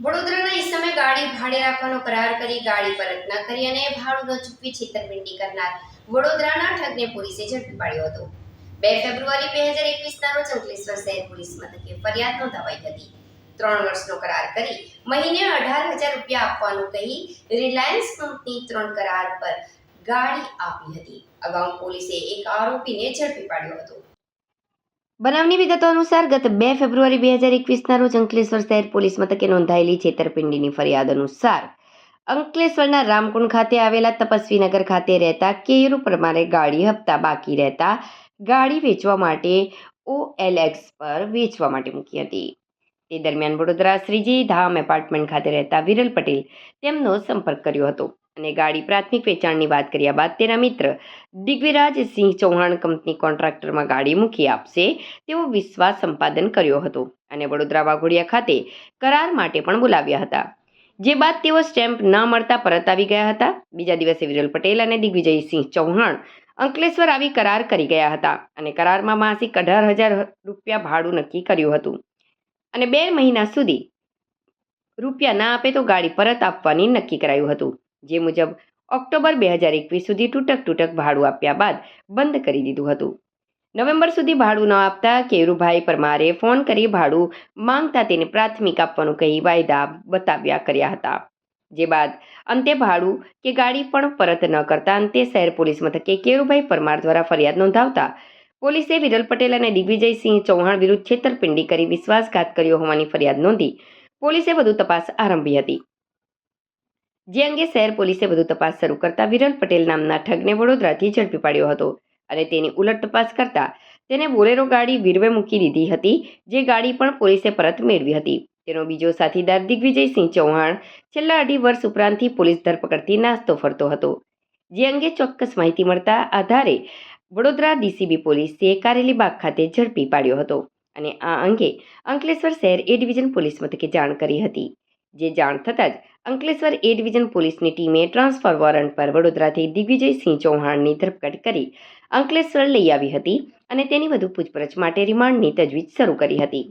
વડોદરાના ઈસમે ગાડી ભાડે રાખવાનો કરાર કરી ગાડી પરત ન કરી અને ભાડું ન ચૂકવી છેતરપિંડી કરનાર વડોદરાના ઠગને પોલીસે ઝડપી પાડ્યો હતો. બે ફેબ્રુઆરી બે હજાર એકવીસના રોજ અંકલેશ્વર શહેર પોલીસ મથકે ફરિયાદ નોંધાવાઈ હતી ત્રણ વર્ષનો કરાર કરી મહિને અઢાર હજાર રૂપિયા આપવાનું કહી રિલાયન્સ કંપની ત્રણ કરાર પર ગાડી આપી હતી. અગાઉ પોલીસે એક આરોપીને ઝડપી પાડ્યો હતો. બનાવની વિગતો અનુસાર ગત બે ફેબ્રુઆરી બે હજાર એકવીસના રોજ અંકલેશ્વર શહેર પોલીસ મથકે નોંધાયેલી છેતરપિંડીની ફરિયાદ અનુસાર અંકલેશ્વરના રામકુંડ ખાતે આવેલા તપસ્વીનગર ખાતે રહેતા કેયુર પ્રમાણે ગાડી હપ્તા બાકી રહેતા ગાડી વેચવા માટે ઓએલએક્સ પર વેચવા માટે મૂકી હતી. તે દરમિયાન વડોદરા શ્રીજી ધામ એપાર્ટમેન્ટ ખાતે રહેતા વિરલ પટેલ તેમનો સંપર્ક કર્યો હતો. અને ગાડી પ્રાથમિક વેચાણની વાત કર્યા બાદ તેના મિત્ર દિગ્વિરાજ સિંહ ચૌહાણ કંપની કોન્ટ્રાક્ટરમાં ગાડી મૂકી આપશે તેવો વિશ્વાસ સંપાદન કર્યો હતો અને વડોદરા વાઘોડિયા ખાતે કરાર માટે પણ બોલાવ્યા હતા. જે બાદ તેઓ સ્ટેમ્પ ન મળતા પરત આવી ગયા હતા. બીજા દિવસે વિરલ પટેલ અને દિગ્વિજયસિંહ ચૌહાણ અંકલેશ્વર આવી કરાર કરી ગયા હતા અને કરારમાં માસિક અઢાર હજાર રૂપિયા ભાડું નક્કી કર્યું હતું. અને બે મહિના સુધી રૂપિયા ના આપે તો ગાડી પરત આપવાની નક્કી કરાયું હતું. જે મુજબ ઓક્ટોબર બે હજાર એકવીસ સુધી તૂટક તૂટક ભાડું આપ્યા બાદ બંધ કરી દીધું હતું. નવેમ્બર સુધી ભાડું ન આપતા કેરુભાઈ પરમારે ફોન કરી ભાડું માંગતા તેને પ્રાથમિક આપવાનું કહી વાયદા બતાવ્યા કર્યા હતા. જે બાદ અંતે ભાડું કે ગાડી પણ પરત ન કરતા અંતે શહેર પોલીસ મથકે કેરુભાઈ પરમાર દ્વારા ફરિયાદ નોંધાવતા પોલીસે વિરલ પટેલ અને દિગ્વિજયસિંહ ચૌહાણ વિરુદ્ધ છેતરપિંડી કરી વિશ્વાસઘાત કર્યો હોવાની ફરિયાદ નોંધી પોલીસે વધુ તપાસ આરંભી હતી. જે અંગે શહેર પોલીસે વધુ તપાસ શરૂ કરતા વિરલ પટેલ નામના ઠગને વડોદરાથી ઝડપી પાડ્યો હતો અને તેની ઉલટ તપાસ કરતા તેને બોલેરો ગાડી વીરવે મૂકી દીધી હતી, જે ગાડી પણ પોલીસે પરત મેળવી હતી. તેનો બીજો સાથીદાર દિગ્વિજયસિંહ ચૌહાણ છેલ્લા અઢી વર્ષ ઉપરાંતથી પોલીસ ધરપકડથી નાસ્તો ફરતો હતો. જે અંગે ચોક્કસ માહિતી મળતા આધારે વડોદરા ડીસીબી પોલીસે કારેલીબાગ ખાતે ઝડપી પાડ્યો હતો અને આ અંગે અંકલેશ્વર શહેર એ ડિવિઝન પોલીસ મથકે જાણ કરી હતી. જે જાણ થતાં જ અંકલેશ્વર એ ડિવિઝન પોલીસની ટીમે ટ્રાન્સફર વોરંટ પર વડોદરાથી દિગ્વિજયસિંહ ચૌહાણની ધરપકડ કરી અંકલેશ્વર લઈ આવી હતી અને તેની વધુ પૂછપરછ માટે રિમાન્ડની તજવીજ શરૂ કરી હતી.